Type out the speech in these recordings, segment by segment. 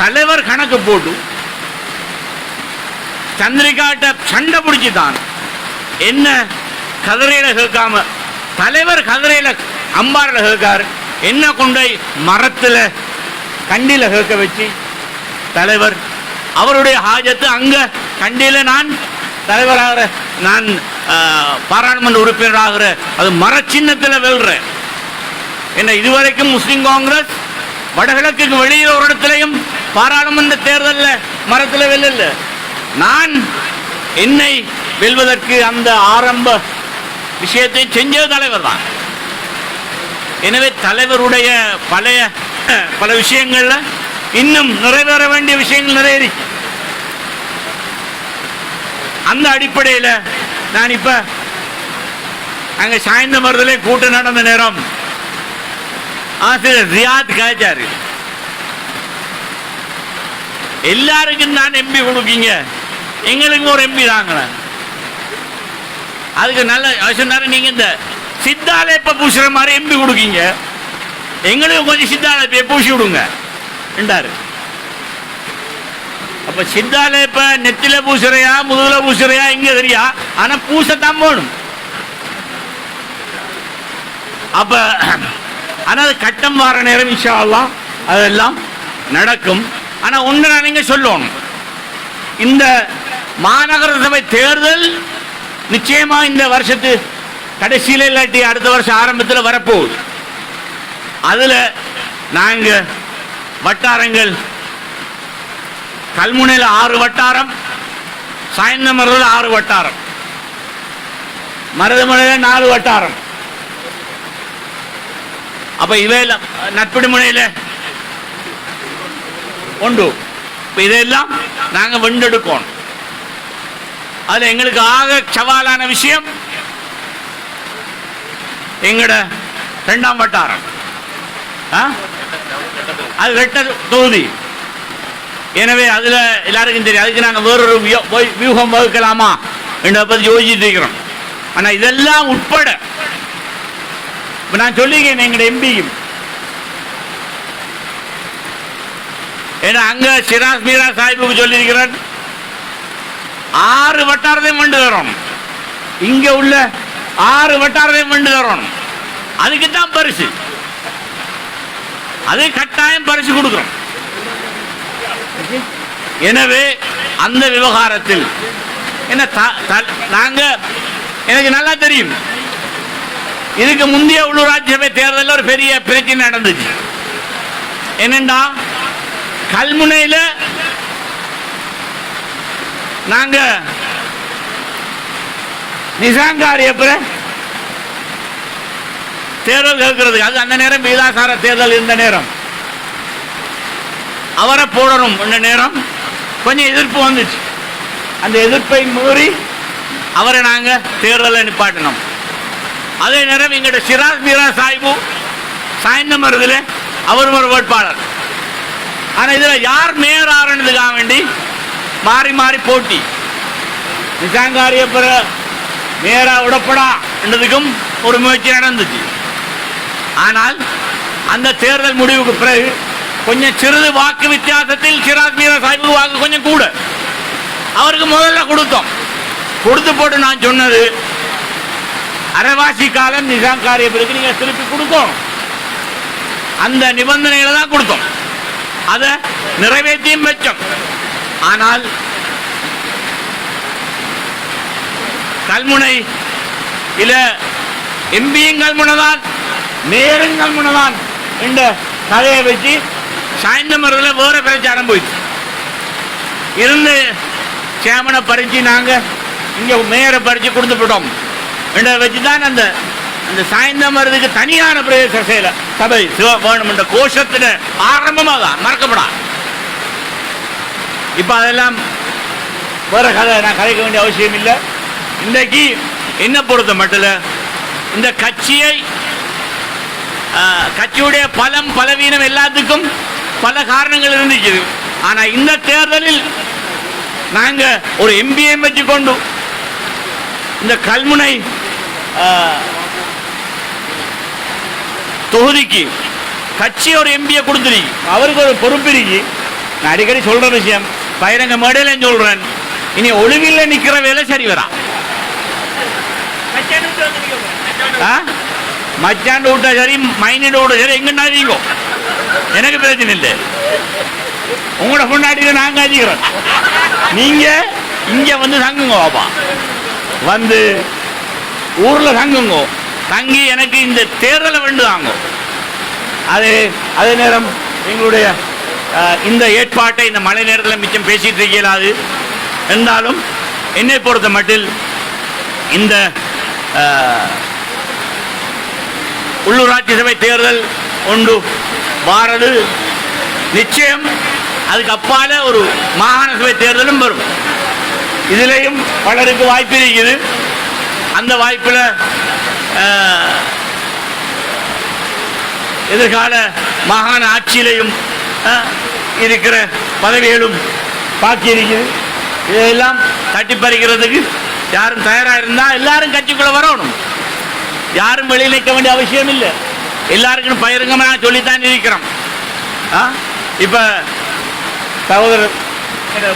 தலைவர் கணக்கு போட்டு சந்திரிகாட்ட சண்டை பிடிச்சிதான் என்ன? கதிரையில கேட்காம. தலைவர் கதிரையில அம்பாரில கேட்காரு. என்ன கொண்டை? மரத்துல கண்டில கேட்க வச்சு. தலைவர் அவருடைய ஹாஜத்து அங்க. கண்டியில நான் தலைவராகிற நான் பாராளுமன்ற உறுப்பினராகிற அது மர சின்னத்தில் வெல்றேன். என்ன இதுவரைக்கும் முஸ்லீம் காங்கிரஸ் வடகிழக்கு வெளியில் ஒரு இடத்துலையும் பாராளுமன்ற தேர்தலில் மரத்தில் வெல்லல. நான் என்னை வெல்வதற்கு அந்த ஆரம்ப விஷயத்தை செஞ்ச தலைவர் தான் எனவே தலைவருடைய பழைய அஹ், பல விஷயங்கள்ல இன்னும் நிறைவேற வேண்டிய விஷயங்கள் நிறைய அந்த அடிப்படையில் நான் இப்ப அங்க சாய்ந்த மருதிலே கூட்டம் நடந்த நேரம் ஆசிரியர் ரியாத் காய்ச்சாரு எல்லாருக்கும் தான் எம்பி கொடுக்கீங்க. எங்களுக்கு ஒரு எம்பி தாங்களேன் அதுக்கு நல்ல அவர் சொன்னாரு நீங்க இந்த சித்தாலேப்ப பூசுற மாதிரி எம்பி கொடுக்கீங்க. எங்களுக்கு கொஞ்சம் சித்தாலேப்ப பூசி விடுங்க. என்றாரு அப்ப சித்தாலேப்ப நெத்தில பூசுறையா முதுகுல பூசுறையா இங்க தெரியா? ஆனா பூசத்தான் போகணும். அப்ப ஆனா அது கட்டம் வார நேரம் இன்ஷா அதெல்லாம் நடக்கும். ஆனா ஒன்று நான் நீங்க சொல்லணும். இந்த மாநகர சபை தேர்தல் நிச்சயமா இந்த வருஷத்து கடைசியில இல்லாட்டி அடுத்த வருஷம் ஆரம்பத்தில் வரப்போகுது. அதுல நாங்க வட்டாரங்கள் கல்முனையில் ஆறு வட்டாரம் சாயந்தமரில் ஆறு வட்டாரம் மருதமலையில் நாலு வட்டாரம். அப்ப இவையில நட்படி முனையில உண்டு. இதெல்லாம் நாங்கள் வெண்டெடுக்கணும் அதுல எங்களுக்கு ஆக சவாலான விஷயம் எங்கட ரெண்டாம் வட்டாரம். அது ரெட்ட தொகுதி. எனவே அதில் எல்லாருக்கும் தெரியும். அதுக்கு நாங்கள் வேறொரு வியூகம் வகுக்கலாமா என்ற பற்றி யோசிச்சுட்டு இருக்கிறோம். ஆனால் இதெல்லாம் உட்பட. இப்போ நான் சொல்லிக்கிறேன் எங்களோட எம்பியும். ஏன்னா அங்க சிராஸ் மீரா சாஹிபுக்கு சொல்லியிருக்கிறேன் ஆறு வட்டாரத்தையும் கொண்டு வரணும் இங்க உள்ள ஆறு வட்டாரத்தையும் கொண்டு வரணும் அதுக்கு தான் பரிசு. அது கட்டாயம் பரிசு கொடுக்கிறோம் எனவே அந்த விவகாரத்தில் என்ன நாங்க எனக்கு நல்லா தெரியும். இதுக்கு முந்தைய உள்ளூராட்சி சபை தேர்தலில் ஒரு பெரிய பிரச்சனை நடந்துச்சு. என்னண்டா? கல்முனையில நாங்க நிசாங்காரியப்புற தேர்தல் கேட்கறதுக்கு. அது அந்த நேரம் மீதாசார தேர்தல் இருந்த நேரம். அவரை போடணும் இந்த நேரம். கொஞ்சம் எதிர்ப்பு வந்துச்சு. அந்த எதிர்ப்பை மீறி அவரை நாங்க தேர்தலில் நிப்பாட்டினோம். அதே நேரம் எங்கள்ட சிராஸ் மீரா சாஹிபு சாய்ந்த மருதில் அவர் ஒரு வேட்பாளர். ஆனா இதுல யார் மேயர் ஆறுனதுக்காக வேண்டி மாறி மாறி போட்டி. நிசாங்காரிய பிற மேயரா விடப்படா என்றதுக்கும் ஒரு முயற்சி நடந்துச்சு. ஆனால் அந்த தேர்தல் முடிவுக்கு பிறகு கொஞ்சம் சிறிது வாக்கு வித்தியாசத்தில் சிராஸ் மீரா சாஹிபுக்கு வாக்கு கொஞ்சம் கூட. அவருக்கு முதல்ல கொடுத்தோம். கொடுத்து போட்டு நான் சொன்னது அரைவாசி காலம் நிசாம் காரியப்பிற்கு நீங்க திருப்பி கொடுக்கணும். அந்த நிபந்தனைகளை தான் கொடுத்தோம். அதை நிறைவேற்றியும் வச்சோம். ஆனால் கல்முனை இல்ல எம்பியும் கல்முனைதான் மேயரும் கல்முனை என்ற கதையை வச்சு சாயந்தரம் வேற பிரச்சாரம் போயிடுச்சு. இருந்து சேமனை பறிச்சு நாங்க இங்க மேயரை பறிச்சு கொடுத்து விட்டோம் என்ற வச்சு தான் அந்த அந்த சாயந்தரம் மருதுக்கு தனியான பிரதேச செயலை சபை சிவ வேணும் என்ற கோஷத்துல ஆரம்பமாக தான் மறக்கப்படா இப்ப அதெல்லாம் வேற கதை நான் கதைக்க வேண்டிய அவசியம் இல்லை. இன்றைக்கு என்ன பொறுத்த மட்டும் இந்த கட்சியை கட்சியுடைய பலம் பலவீனம் எல்லாத்துக்கும் பல காரணங்கள் இருந்துச்சு. ஆனா இந்த தேர்தலில் நாங்க ஒரு எம்பியை வச்சுக்கொண்டு இந்த கல்முனை தொகுதிக்கு கட்சி ஒரு எம்பியை கொடுத்துருக்கு அவருக்கு ஒரு பொறுப்பு இருக்கு. நான் அடிக்கடி சொல்ற விஷயம். பயிரங்க மேடையில சொல்றேன். இனி ஒழுங்கில் நிக்கிற வேலை சரி வரா? மச்சாண்டு விட்டா சரி மைனிட விட்ட சரி எங்கன்னா நீங்க எனக்கு பிரச்சனை இல்லை. உங்களோட பொண்டாட்டி நாங்க அதிகிறோம் நீங்க இங்க வந்து தங்குங்க பாப்பா வந்து ஊர்ல தங்குங்க. தங்கி எனக்கு இந்த தேர்தலை வேண்டுவாங்க அது அதே நேரம் எங்களுடைய இந்த ஏற்பாட்டை இந்த மழை நேரத்தில் மிச்சம் பேசிட்டு இருக்கலாது இருந்தாலும் என்னை பொறுத்த மட்டில் இந்த உள்ளூராட்சி சபை தேர்தல் ஒன்று வாரது நிச்சயம் அதுக்கு அப்பால ஒரு மாகாண சபை தேர்தலும் வரும். இதுலேயும் பலருக்கு வாய்ப்பு இருக்குது. அந்த வாய்ப்பில் எதிர்கால மாகாண ஆட்சியிலையும் இருக்கிற பதவிகளும் பாக்கி இருக்குது இதையெல்லாம் தட்டி பறிக்கிறதுக்கு யாரும் தயாராக இருந்தால் எல்லாரும் கட்சிக்குள்ள வரணும். யாரும் வெளியில் நிற்க வேண்டிய அவசியம் இல்லை. எல்லாருக்கும் பகிரங்கமாக நான் சொல்லித்தான் இருக்கிறோம் ஆ? இப்போ சகோதரர்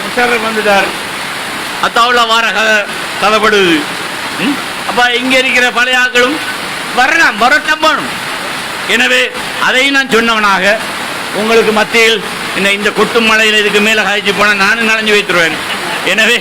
முஷரப் வந்துட்டார். அத்தாவுல வார கதை கதைப்படுது. இங்க இருக்கிற பழைய ஆட்களும் வரலாம் வரட்டம் போகணும். எனவே அதையும் நான் சொன்னவனாக உங்களுக்கு மத்தியில் இந்த இந்த கொட்டும் மலையில் இதுக்கு மேலே காய்ச்சி போனால் நானும் நனைஞ்சு வைத்துருவேன். எனவே